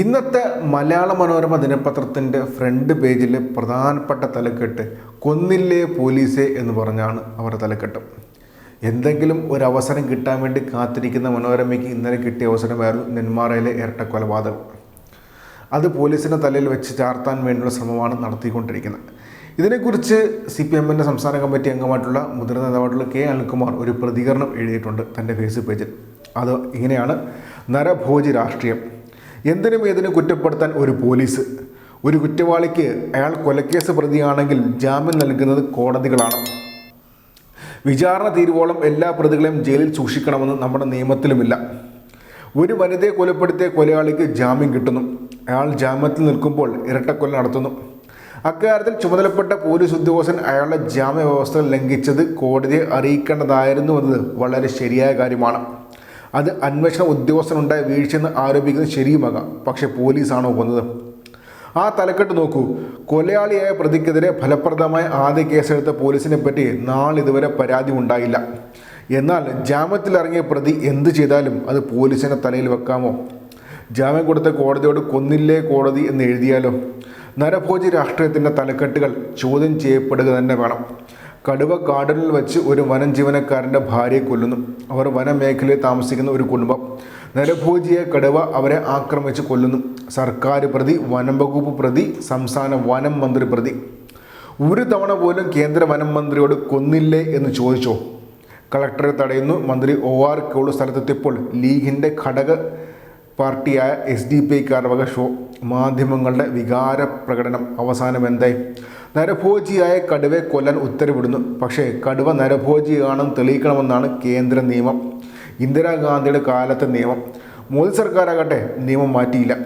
ഇന്നത്തെ മലയാള മനോരമ ദിനപത്രത്തിന്റെ ഫ്രണ്ട് പേജിൽ പ്രധാനപ്പെട്ട തലക്കെട്ട് കൊന്നില്ലേ പോലീസേ എന്ന് പറഞ്ഞാണ് അവരുടെ തലക്കെട്ട്. എന്തെങ്കിലും ഒരു അവസരം കിട്ടാൻ വേണ്ടി കാത്തിരിക്കുന്ന മനോരമയ്ക്ക് ഇന്നലെ കിട്ടിയ അവസരമായിരുന്നു നെന്മാറയിലെ ഇരട്ട കൊലപാതകം അത് പോലീസിന്റെ തലയിൽ വെച്ച് ചാർത്താൻ വേണ്ടിയുള്ള ശ്രമമാണ് നടത്തിക്കൊണ്ടിരിക്കുന്നത്. ഇതിനെക്കുറിച്ച് സി പി എമ്മിന്റെ സംസ്ഥാന കമ്മിറ്റി അംഗമായിട്ടുള്ള മുതിർന്ന നേതാവായിട്ടുള്ള കെ അനിൽകുമാർ ഒരു പ്രതികരണം എഴുതിയിട്ടുണ്ട് തന്റെ ഫേസ്ബുക്ക് പേജിൽ. അത് ഇങ്ങനെയാണ്. നരഭോജി രാഷ്ട്രീയം. എന്തിനും ഏതിനും കുറ്റപ്പെടുത്താൻ ഒരു പോലീസ്. ഒരു കുറ്റവാളിക്ക് അയാൾ കൊലക്കേസ് പ്രതിയാണെങ്കിൽ ജാമ്യം നൽകുന്നത് കോടതികളാണ്. വിചാരണ തീരുവോളം എല്ലാ പ്രതികളെയും ജയിലിൽ സൂക്ഷിക്കണമെന്ന് നമ്മുടെ നിയമത്തിലുമില്ല. ഒരു വനിതയെ കൊലപ്പെടുത്തിയ കൊലയാളിക്ക് ജാമ്യം കിട്ടുന്നു. അയാൾ ജാമ്യത്തിൽ നിൽക്കുമ്പോൾ ഇരട്ടക്കൊല നടത്തുന്നു. അക്കാര്യത്തിൽ ചുമതലപ്പെട്ട പോലീസ് ഉദ്യോഗസ്ഥൻ അയാളുടെ ജാമ്യ വ്യവസ്ഥ ലംഘിച്ചത് കോടതിയെ അറിയിക്കേണ്ടതായിരുന്നു എന്നത് വളരെ ശരിയായ കാര്യമാണ്. അത് അന്വേഷണ ഉദ്യോഗസ്ഥനുണ്ടായ വീഴ്ചയെന്ന് ആരോപിക്കുന്നത് ശരിയുമാകാം. പക്ഷേ പോലീസാണോ കൊന്നത് ആ തലക്കെട്ട് നോക്കൂ. കൊലയാളിയായ പ്രതിക്കെതിരെ ഫലപ്രദമായ ആദ്യ കേസെടുത്ത പോലീസിനെ പറ്റി നാളിതുവരെ പരാതി ഉണ്ടായില്ല. എന്നാൽ ജാമ്യത്തിലിറങ്ങിയ പ്രതി എന്ത് ചെയ്താലും അത് പോലീസിനെ തലയിൽ വെക്കാമോ? ജാമ്യം കൊടുത്ത കോടതിയോട് കൊന്നില്ലേ കോടതി എന്ന് എഴുതിയാലോ? നരഭോജി രാഷ്ട്രീയത്തിന്റെ തലക്കെട്ടുകൾ ചോദ്യം ചെയ്യപ്പെടുക തന്നെ വേണം. കടുവ കാടലിൽ വെച്ച് ഒരു വനം ജീവനക്കാരന്റെ ഭാര്യയെ കൊല്ലുന്നു. അവർ വനമേഖലയിൽ താമസിക്കുന്ന ഒരു കുടുംബം. നരഭോജിയെ കടുവ അവരെ ആക്രമിച്ച് കൊല്ലുന്നു. സർക്കാർ പ്രതി വനം വകുപ്പ് പ്രതി സംസ്ഥാന വനം മന്ത്രി പ്രതി. ഒരു തവണ പോലും കേന്ദ്ര വനം മന്ത്രിയോട് കൊന്നില്ലേ എന്ന് ചോദിച്ചോ? കളക്ടറെ തടയുന്നു. മന്ത്രി ഒ ആർ കേളു സ്ഥലത്തെത്തിയപ്പോൾ ലീഗിന്റെ ഘടക പാർട്ടിയായ എസ് ഡി പി ഐക്കാർ വക ഷോ മാധ്യമങ്ങളുടെ വികാര പ്രകടനം അവസാനം എന്തായി നരഭോജിയായ കടുവയെ കൊല്ലാൻ ഉത്തരവിടുന്നു. പക്ഷേ കടുവ നരഭോജിയാണെന്ന് തെളിയിക്കണമെന്നാണ് കേന്ദ്ര നിയമം. ഇന്ദിരാഗാന്ധിയുടെ കാലത്തെ നിയമം. മോദി സർക്കാരാകട്ടെ നിയമം മാറ്റിയില്ല.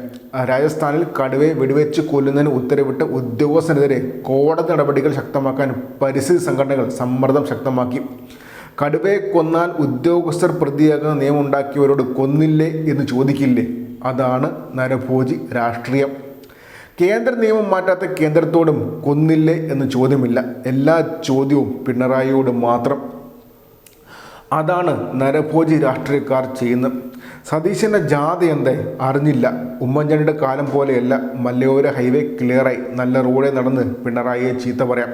രാജസ്ഥാനിൽ കടുവയെ വെടിവെച്ച് കൊല്ലുന്നതിന് ഉത്തരവിട്ട് ഉദ്യോഗസ്ഥനെതിരെ കോടതി നടപടികൾ ശക്തമാക്കാൻ പരിസ്ഥിതി സംഘടനകൾ സമ്മർദ്ദം ശക്തമാക്കി. കടുവയെ കൊന്നാൽ ഉദ്യോഗസ്ഥർ പ്രതിയാകുന്ന നിയമം ഉണ്ടാക്കിയവരോട് കൊന്നില്ലേ എന്ന് ചോദിക്കില്ലേ? അതാണ് നരഭോജി രാഷ്ട്രീയം. കേന്ദ്ര നിയമം മാറ്റാത്ത കേന്ദ്രത്തോടും കൊന്നില്ലേ എന്ന് ചോദ്യമില്ല. എല്ലാ ചോദ്യവും പിണറായിയോട് മാത്രം. അതാണ് നരഭോജി രാഷ്ട്രീയക്കാർ ചെയ്യുന്നത്. സതീശന്റെ ജാഥ എന്തേ? അറിഞ്ഞില്ല. ഉമ്മൻചാണ്ടിയുടെ കാലം പോലെയല്ല. മല്ലയോര ഹൈവേ ക്ലിയറായി. നല്ല റോഡേ നടന്ന് പിണറായിയെ ചീത്ത പറയാം.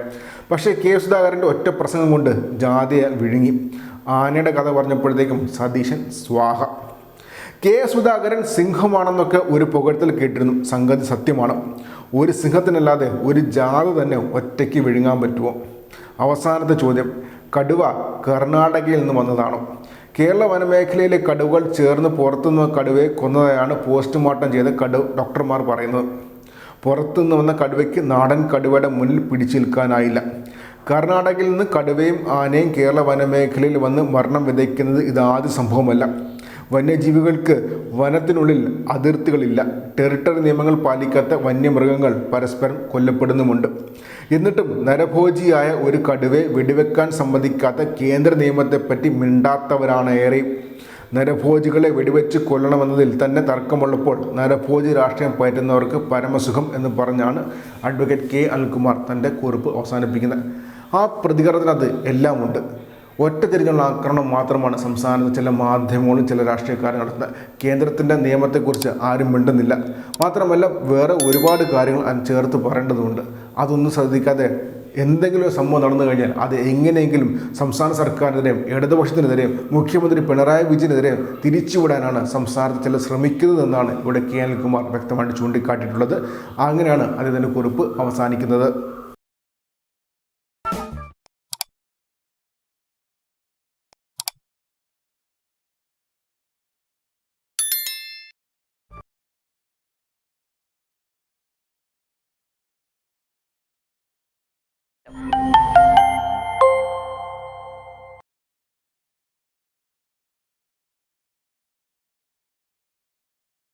പക്ഷേ കെ. സുധാകരന്റെ ഒറ്റ പ്രസംഗം കൊണ്ട് ജാഥയെ വിഴുങ്ങി. ആനയുടെ കഥ പറഞ്ഞപ്പോഴത്തേക്കും സതീശൻ സ്വാഹ. കെ സുധാകരൻ സിംഹമാണെന്നൊക്കെ ഒരു പുകഴ്ത്തൽ കേട്ടിരുന്നു. സംഗതി സത്യമാണ്. ഒരു സിംഹത്തിനല്ലാതെ ഒരു ജാത തന്നെ ഒറ്റയ്ക്ക് വിഴുങ്ങാൻ പറ്റുമോ? അവസാനത്തെ ചോദ്യം. കടുവ കർണാടകയിൽ നിന്ന് വന്നതാണോ. കേരള വനമേഖലയിലെ കടുവകൾ ചേർന്ന് പുറത്തുനിന്ന് കടുവയെ കൊന്നതായാണ് പോസ്റ്റ്മോർട്ടം ചെയ്ത കടു ഡോക്ടർമാർ പറയുന്നത്. പുറത്തുനിന്ന് വന്ന കടുവയ്ക്ക് നാടൻ കടുവയുടെ മുന്നിൽ പിടിച്ചു നിൽക്കാനായില്ല. കർണാടകയിൽ നിന്ന് കടുവയും ആനയും കേരള വനമേഖലയിൽ വന്ന് മരണം വിതയ്ക്കുന്നത് ഇതാദ്യ സംഭവമല്ല. വന്യജീവികൾക്ക് വനത്തിനുള്ളിൽ അതിർത്തികളില്ല. ടെറിട്ടറി നിയമങ്ങൾ പാലിക്കാത്ത വന്യമൃഗങ്ങൾ പരസ്പരം കൊല്ലപ്പെടുന്നുമുണ്ട്. എന്നിട്ടും നരഭോജിയായ ഒരു കടുവയെ വെടിവെക്കാൻ സമ്മതിക്കാത്ത കേന്ദ്ര നിയമത്തെപ്പറ്റി മിണ്ടാത്തവരാണ് ഏറെ നരഭോജികളെ വെടിവെച്ച് കൊല്ലണമെന്നതിൽ തന്നെ തർക്കമുള്ളപ്പോൾ നരഭോജി രാഷ്ട്രീയം പയറ്റുന്നവർക്ക് പരമസുഖം എന്ന് പറഞ്ഞാണ് അഡ്വക്കേറ്റ് കെ അനിൽകുമാർ തന്റെ കുറിപ്പ് അവസാനിപ്പിക്കുന്നത്. ആ പ്രതികരണത്തിനകത്ത് എല്ലാമുണ്ട്. ഒറ്റ തിരിഞ്ഞുള്ള ആക്രമണം മാത്രമാണ് സംസ്ഥാനത്ത് ചില മാധ്യമങ്ങളും ചില രാഷ്ട്രീയക്കാരും നടത്തുന്നത്. കേന്ദ്രത്തിന്റെ നിയമത്തെക്കുറിച്ച് ആരും മിണ്ടുന്നില്ല. മാത്രമല്ല വേറെ ഒരുപാട് കാര്യങ്ങൾ ചേർത്ത് പറയേണ്ടതുണ്ട്. അതൊന്നും ശ്രദ്ധിക്കാതെ എന്തെങ്കിലും ഒരു സംഭവം നടന്നു കഴിഞ്ഞാൽ അത് എങ്ങനെയെങ്കിലും സംസ്ഥാന സർക്കാരിനെതിരെയും ഇടതുപക്ഷത്തിനെതിരെയും മുഖ്യമന്ത്രി പിണറായി വിജയനെതിരെയും തിരിച്ചുവിടാനാണ് സംസ്ഥാനത്ത് ചിലർ ശ്രമിക്കുന്നതെന്നാണ് ഇവിടെ കെ എൽ കുമാർ വ്യക്തമായിട്ട് ചൂണ്ടിക്കാട്ടിയിട്ടുള്ളത്. അങ്ങനെയാണ് അദ്ദേഹത്തിന്റെ കുറിപ്പ് അവസാനിക്കുന്നത്.